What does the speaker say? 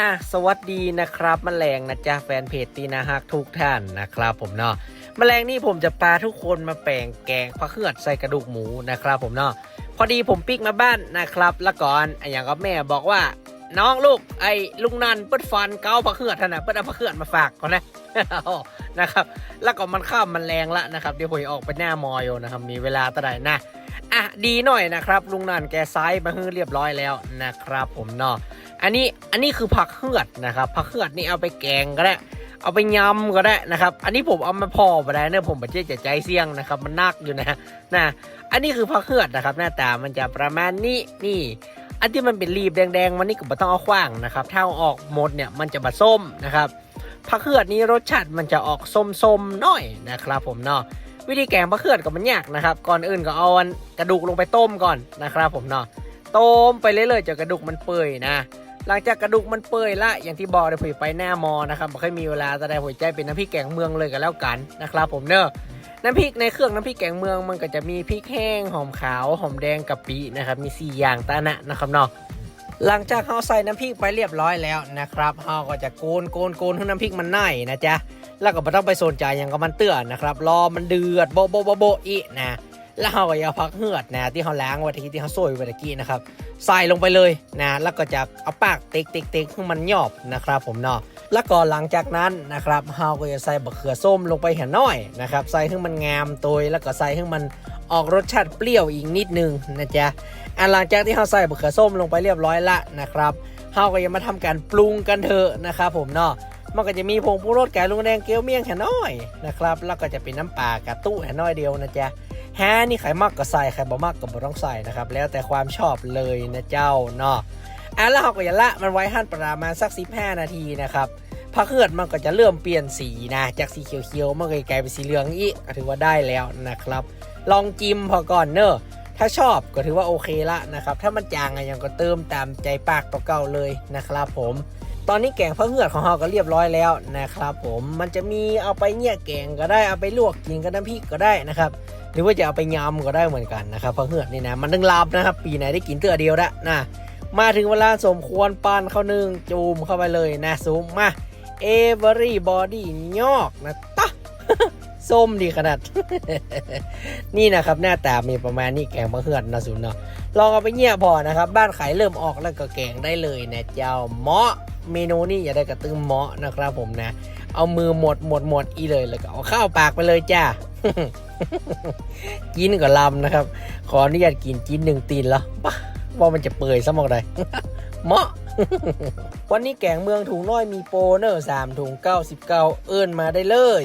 อะสวัสดีนะครับแมลงนะจ๊ะแฟนเพจตีนาฮักทุกท่านนะครับผมเนาะแมลงนี่ผมจะพาทุกคนมาแปลงแกงผักเขือดใส่กระดูกหมูนะครับผมเนาะพอดีผมปิกมาบ้านนะครับ แล้วก่อนไออย่างกับแม่บอกว่า น้องลูกไอ้ลุงนันเปิดฟันเกาผักเขือดท่านนะเปิดเอาผักเขือดมาฝากก่อนนะนะครับ แล้วก็มันข้ามมันแรงละนะครับเดี๋ยวผมออกไปหน้ามอยนะครับมีเวลาตะไดนะอะดีหน่อยนะครับ ลุงนันแกไซส์มาให้เรียบร้อยแล้วนะครับ ผมเนาะ อันนี้อันนี้คือผักเหือดนะครับผักเหือดนี่เอาไปแกงก็ได้ เอาไปยำก็ได้นะครับ อันนี้ผมเอามาพอไปได้เนี่ยผมบัจเจจะใจเสี่ยงนะครับมันนักอยู่นะนะอันนี้คือผักเหือดนะครับ หน้าตามันจะประมาณนี้นี่อันที่มันเป็นรีบแดงๆ มันนี่ก็ไม่ต้องเอาขว้างนะครับ ถ้าเอาออกหมดเนี่ยมันจะบะส้มนะครับผักเขือดนี้รสชาติมันจะออกส้มๆหน่อยนะครับผมเนาะวิธีแกงปลาเขือดกับมันยากนะครับ ก่อนอื่นก็เอากระดูกลงไปต้มก่อนนะครับผมเนาะต้มไปเรื่อยๆจนกระดูกมันเปื่อยนะ หลังจากกระดูกมันเปื่อยละอย่างที่บอกเลยผมไปหน้ามอนะครับไม่ค่อยมีเวลาแต่ได้หัวใจเป็นน้ำพริกแกงเมืองเลยกันแล้วกันนะครับผมเนอะน้ำพริกในเครื่องน้ำพริกแกงเมืองมันก็จะมีพริกแห้งหอมขาวหอมแดงกะปินะครับมีสี่อย่างตานะนะครับเนาะหลังจากเราใส่น้ำพริกไปเรียบร้อยแล้วนะครับเราก็จะโกนโกนโกนให้น้ำพริกมันไหนนะจ๊ะแล้วก็ไม่ต้องไปสนใจอย่างกับมันเตือนนะครับรอมันเดือดโบะโบะโบโบะอีนะ แล้วเราก็จะพักเหือดนะที่เขาล้างไว้ตะกี้ที่เขาโซยไว้ตะกี้นะครับใส่ลงไปเลยนะแล้วก็จะเอาปากติ๊กติ๊กติ๊กให้มันหยอบนะครับผมเนาะแล้วก็หลังจากนั้นนะครับเราก็จะใส่บะเขือส้มลงไปเห็นน้อยนะครับใส่ให้มันงามตัวแล้วก็ใส่ให้มันออกรสชาติเปรี้ยวอีกนิดนึงนะจ๊ะอันหลังจากที่เราใส่บะเขือส้มลงไปเรียบร้อยละนะครับเราก็ยังมาทำการปรุงกันเถอะนะครับผมเนาะมันก็จะมีผงปรุงรสไก่ลุงแดงเกี๊ยวเมี่ยงแค่น้อยนะครับแล้วก็จะเป็นน้ำปลากระตู้แค่น้อยเดียวนะจ๊ะ แฮนี่ไข่มากก็ใส่ไข่บ่มากก็บ่ต้องใส่นะครับ แล้วแต่ความชอบเลยนะเจ้าเนาะอะแล้วเราก็อย่าละมันไว้หั่นประมาณสัก 15 นาทีนะครับผักเขือดมันก็จะเริ่มเปลี่ยนสีนะจากสีเขียวๆมันก็กลายเป็นสีเหลืองอีกถือว่าได้แล้วนะครับ ลองจิ้มพอก่อนเนอะถ้าชอบก็ถือว่าโอเคละนะครับ ถ้ามันจางอะยังก็เติมตามใจปากตัวเก่าเลยนะครับผม ตอนนี้แกงพะเหือดของเราก็เรียบร้อยแล้วนะครับ ผมมันจะมีเอาไปเนี่ยแกงก็ได้เอาไปลวกกินกับน้ำพริกก็ได้นะครับหรือว่าจะเอาไปยำก็ได้เหมือนกันนะครับพะเหือดนี่นะมันนึ่งลาบนะครับ ปีไหนได้กินเตือเดียวละนะมาถึงเวลาสมควรปั้นข้าวนึ่งจูมเข้าไปเลยนะซูมมา everybody ยอกนะตะส้มดีขนาด นี่นะครับหน้าตามีประมาณนี้แกงมะเขือนะสุนเนาะลองเอาไปเงี่ยพอนะครับ บ้านขายเริ่มออกแล้วก็แกงได้เลยนะเจ้าเหมาะเมนูนี่อย่าได้กระตึมเหมาะนะครับผมนะ เอามือหมดหมดหมดอีเลยแล้วก็เอาข้าวปากไปเลยจ้ากินกับลำนะครับ ขออนุญาตกินกินหนึ่งตีนแล้วปะว่ามันจะเปื่อยซะมากเลยเหมาะวันนี้แกงเมืองถุงน้อยมีโปรเนอร์สามถุงเก้าสิบเก้าเอิ้นมาได้เลย